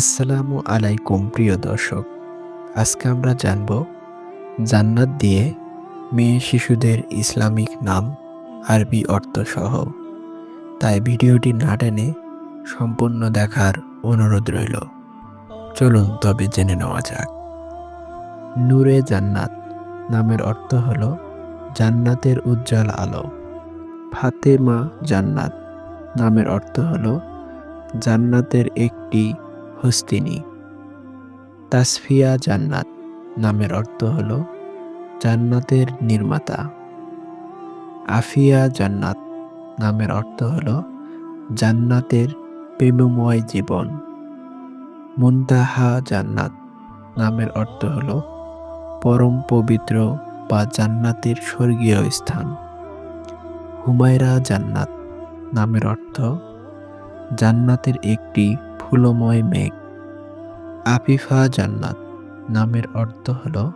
আসসালামু আলাইকুম, প্রিয় দর্শক। আজকে আমরা জানব জান্নাত দিয়ে মেয়ে শিশুদের ইসলামিক নাম, আরবি অর্থ সহ তাই ভিডিওটি না টেনে সম্পূর্ণ দেখার অনুরোধ রইল। চলুন তবে জেনে নেওয়া যাক। নূরে জান্নাত নামের অর্থ হল জান্নাতের উজ্জ্বল আলো। ফাতেমা জান্নাত নামের অর্থ হল জান্নাতের একটি হস্তিনী। তাসফিয়া জান্নাত নামের অর্থ হল জান্নাতের নির্মাতা। আফিয়া জান্নাত নামের অর্থ হল জান্নাতের প্রেমময় জীবন। মুন্তাহা জান্নাত নামের অর্থ হল পরম পবিত্র বা জান্নাতের স্বর্গীয় স্থান। হুমায়রা জান্নাত নামের অর্থ জান্নাতের একটি ফুলময় মেঘ। আফিফা জান্নাত নামের অর্থ হল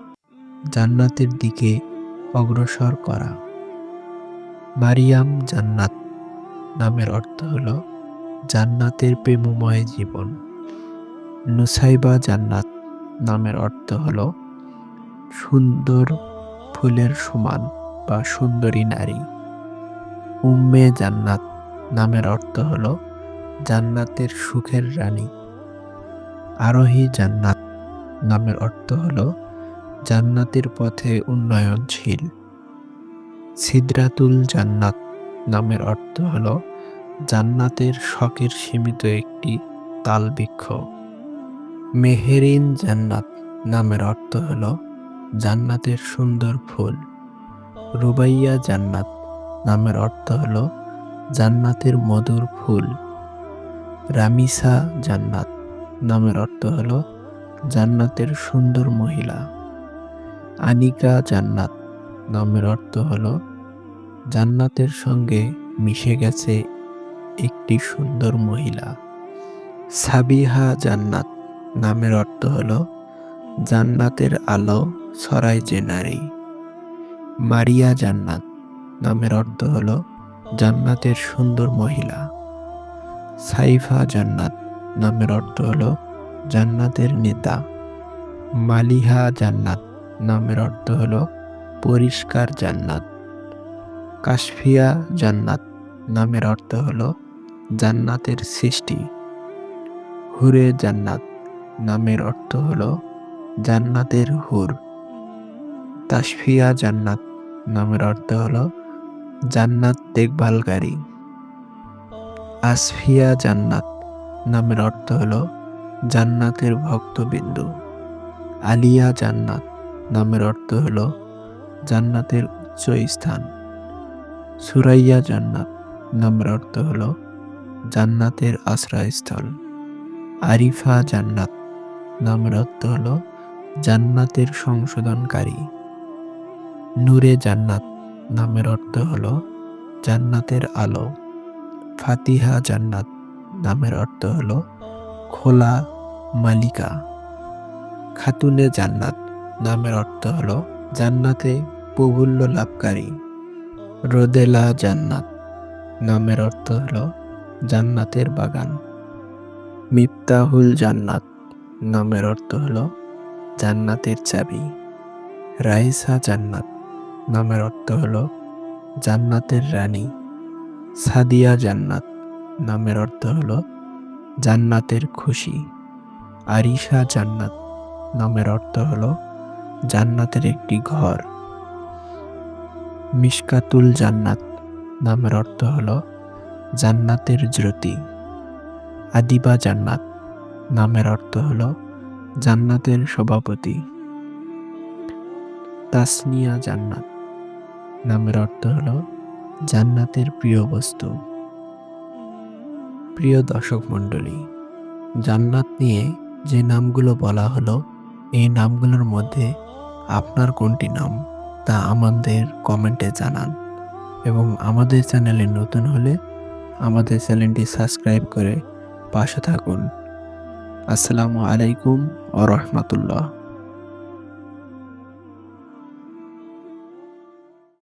জান্নাতের দিকে অগ্রসর করা। মারিয়াম জান্নাত নামের অর্থ হল জান্নাতের প্রেমময় জীবন। নুসাইবা জান্নাত নামের অর্থ হল সুন্দর ফুলের সমান বা সুন্দরী নারী। উম্মে জান্নাত নামের অর্থ হল জান্নাতের সুখের রানী। আরোহী জান্নাত নামের অর্থ হল জান্নাতের পথে উন্নয়নশীল। সিদরাতুল জান্নাত নামের অর্থ হল জান্নাতের শখের সীমিত একটি তালবৃক্ষ। মেহেরিন জান্নাত নামের অর্থ হল জান্নাতের সুন্দর ফুল। রুবাইয়া জান্নাত নামের অর্থ হল জান্নাতের মধুর ফুল। রামিসা জান্নাত নামের অর্থ হল জান্নাতের সুন্দর মহিলা। আনিকা জান্নাত নামের অর্থ হল জান্নাতের সঙ্গে মিশে গেছে একটি সুন্দর মহিলা। সাবিহা জান্নাত নামের অর্থ হল জান্নাতের আলো ছড়ায় যে নারী। মারিয়া জান্নাত নামের অর্থ হল জান্নাতের সুন্দর মহিলা। সাইফা জান্নাত নামের অর্থ হল জান্নাতের নেতা। মালিহা জান্নাত নামের অর্থ হল পরিষ্কার জান্নাত। কাশফিয়া জান্নাত নামের অর্থ হল জান্নাতের সৃষ্টি। হুরে জান্নাত নামের অর্থ হল জান্নাতের হুর। তাসফিয়া জান্নাত নামের অর্থ হল জান্নাত দেখভালকারী। আসফিয়া জান্নাত নামের অর্থ হল জান্নাতের ভক্তবিন্দু। আলিয়া জান্নাত নামের অর্থ হল জান্নাতের উচ্চ স্থান সুরাইয়া জান্নাত নামের অর্থ হল জান্নাতের আশ্রয়স্থল। আরিফা জান্নাত নামের অর্থ হল জান্নাতের সংশোধনকারী। নূরে জান্নাত নামের অর্থ হল জান্নাতের আলো। ফাতিহা জান্নাত নামের অর্থ হল খোলা মালিকা। খাতুনে জান্নাত নামের অর্থ হল জান্নাতে প্রবুল্য লাভকারী। রোদেলা জান্নাত নামের অর্থ হল জান্নাতের বাগান। মিফতাহুল জান্নাত নামের অর্থ হল জান্নাতের চাবি। রাইসা জান্নাত নামের অর্থ হল জান্নাতের রানী। সাদিয়া জান্নাত নামের অর্থ হল জান্নাতের খুশি। আরিশা জান্নাত নামের অর্থ হলো জান্নাতের একটি ঘর। মিশকাতুল জান্নাত নামের অর্থ হল জান্নাতের জ্যোতি। আদিবা জান্নাত নামের অর্থ হল জান্নাতের সভাপতি। তাসনিয়া জান্নাত নামের অর্থ হল জান্নাতের প্রিয় বস্তু। প্রিয় দর্শক মণ্ডলী, জান্নাত নিয়ে যে নামগুলো বলা হলো, এই নামগুলোর মধ্যে আপনার কোনটি নাম তা আমাদের কমেন্টে জানান। এবং আমাদের চ্যানেলে নতুন হলে আমাদের চ্যানেলটি সাবস্ক্রাইব করে পাশে থাকুন। আসসালামু আলাইকুম ও রহমতুল্লাহ।